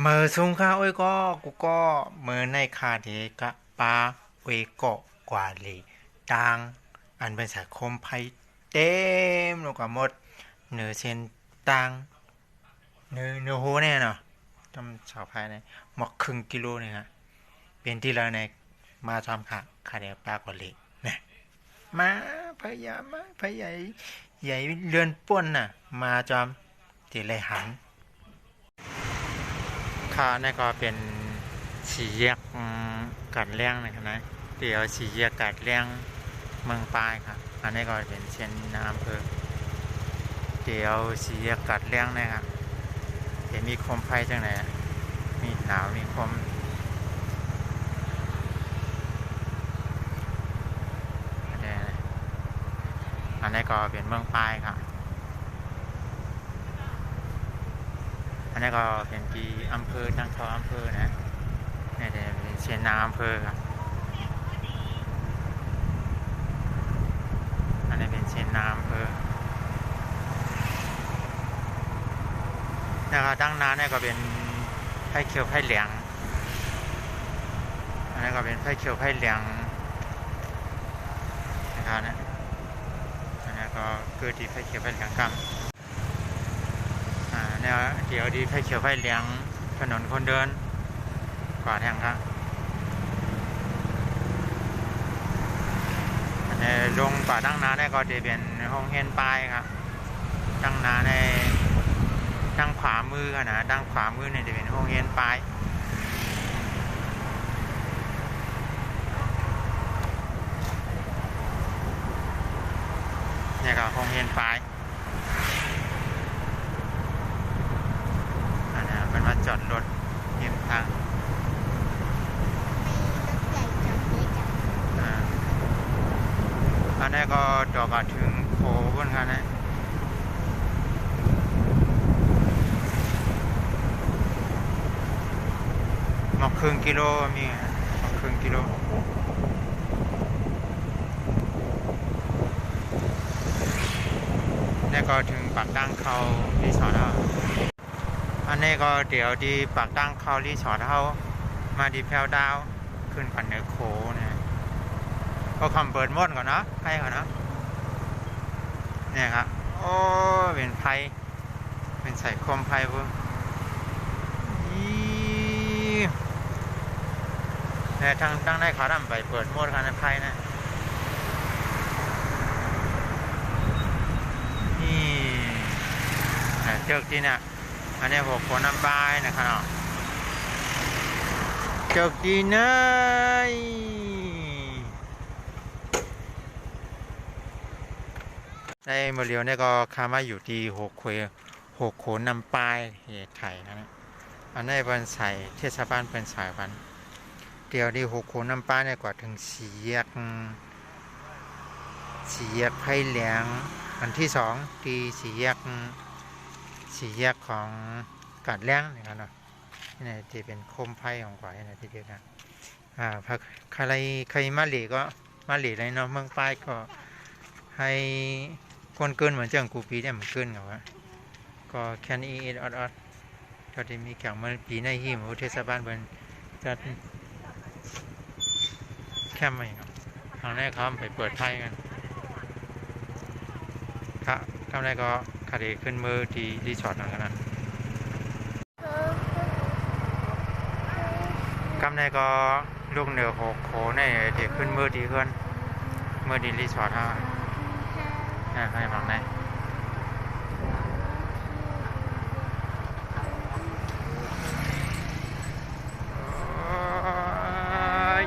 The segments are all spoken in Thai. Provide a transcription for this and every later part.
เมื่อสูงค่าโอ้ยก็กูก็เมื่อในคาเดกะปาเวโกะกว่าเลยดังอันเป็นสายคมไพเต็มลงกับหมดเนื้อเส้นตังเนื้อเนื้อหูเนี่ยเนาะจำชาวไพเนี่ยหมอกครึ่งกิโลเนี่ยฮะเป็นที่เราในมาทำค่ะคาเดปากว่าเลยนะมาพยายามมาพยายใหญ่เรือนป้นน่ะ มาจอมตีเลยหัน ค่ะนี่ก็เป็นสีแยกกัดเลี้ยงนะครับนะเดี๋ยวสีแยกกัดเลี้ยงเมืองปลายครับอันนี้ก็เป็นเช่นน้ำอำเภอเดี๋ยวสีแยกกัดเลี้ยงนะครับเดี๋ยวมีคมไฟจังไหนมีหนาวมีคมอันนี้นะอันนี้ก็เป็นเมืองปลายครับ อันนี้ก็เป็นที่อำเภอตั้งเขาอำเภอนะนี่จะเป็นเชียนนาอำเภอครับอันนี้เป็นเชียนนาอำเภอแล้วก็ตั้งนาเนี่ยก็เป็นไผ่เขียวไผ่เหลืองอันนี้ก็เป็นไผ่เขียวไผ่เหลืองนะครับนะอันนี้ก็เกิดที่ไผ่เขียวไผ่เหลืองกัน แนวเดี๋ยวดีไฟเขียวไฟเหลืองถนนคนเดินกว่าทางครับอันลงป่าตั้งนาได้ก็จะเป็นห้องเฮนปลายครับตั้งนาในตั้งขวามือนะตั้งขวามือเนี่ยจะเป็นห้องเฮนปลายเนี่ยก็ห้องเฮนปลาย อันนะเป็นมา จอดรถริมทางอ่าอันนี้ก็ดอกก็ถึงโผล่บนกันนะหมอกครึ่งกิโลมีหมอกครึ่งกิโลนี่ก็ถึงปากดังเขารีสอร์ทแล้วอัน นี้ก็เดี๋ยวดีปากตั้งเขารีสอร์ทเขามาดีแพลวดาวขึ้นปันเนื้อโขเนี่ยก็คำเปิดหมดก่อนเนาะให้ก่อนเนาะเนี่ยครับโอ้เป็นไฟเป็นใส่คมไฟเพิ่งอีเนี่ยทางตั้งได้ขาทำไปเปิดหมดกันในไฟนะนี่เนี่เจอกที่เนี่ย อันนี้หกคนน้ำบายนะครับจกดีเนยในเมอเรียวเนี่ยก็คามาอยู่ที่หกควหกโขนนำปลายเหตุไข่นะอันนี้เป็นใส่เทศบาลเป็นสายวันเดี๋ยวที่หกโขนนำปลายเนี่ยกว่าถึงสีแยกสีแยกไผ่เหลียงอันที่สองที่สีแยก สี่แยกของกาดแล้งนะครับเนาะนี่ที่เป็นโคมไพ่ของกว่านี่ที่เดียวกันอ่าพักใครใครมาหลีก็มาหลีเลยเนาะเมืองป้ายก็ให้คนเกินเหมือนเจ้ากูปีเนี่ยมันเกินกับว่าก็แค่นี้เอดออดออดก็จะมีแข่งมาปีในหิมเทศบาลเป็นจัดแค่ไม่ครับทางแรกเขาไปเปิดไพ่กันครับทำไรก็ คดีขึ้นมือที่รีสอร์ทนั่นกันนะกำไรก็ลูกเหนือหกโขในเด็กขึ้นมือดีขึ้นมือดีรีสอร์ทฮะนะให้ฟังได้โอ้ย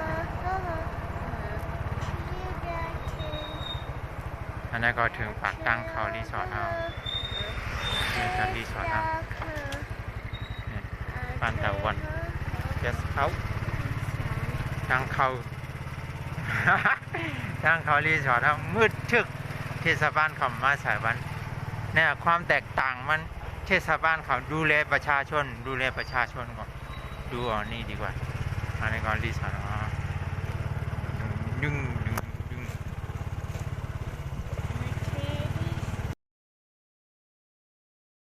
อันนั้นก็ถึงปากตั้งเขารีสอร์ทเอา นี่คือรีสอร์ทเอาบ้านตะวันเจสเขาทางเขาทางเขารีสอร์ทเอามืดทึกเทศบาลเขามาสายวันเนี่ยความแตกต่างมันเทศบาลเขาดูแลประชาชน ดูแลประชาชนก่อนดูเอ่านี่ดีกว่าอันนี้ก็รีสอร์ทเอาดึง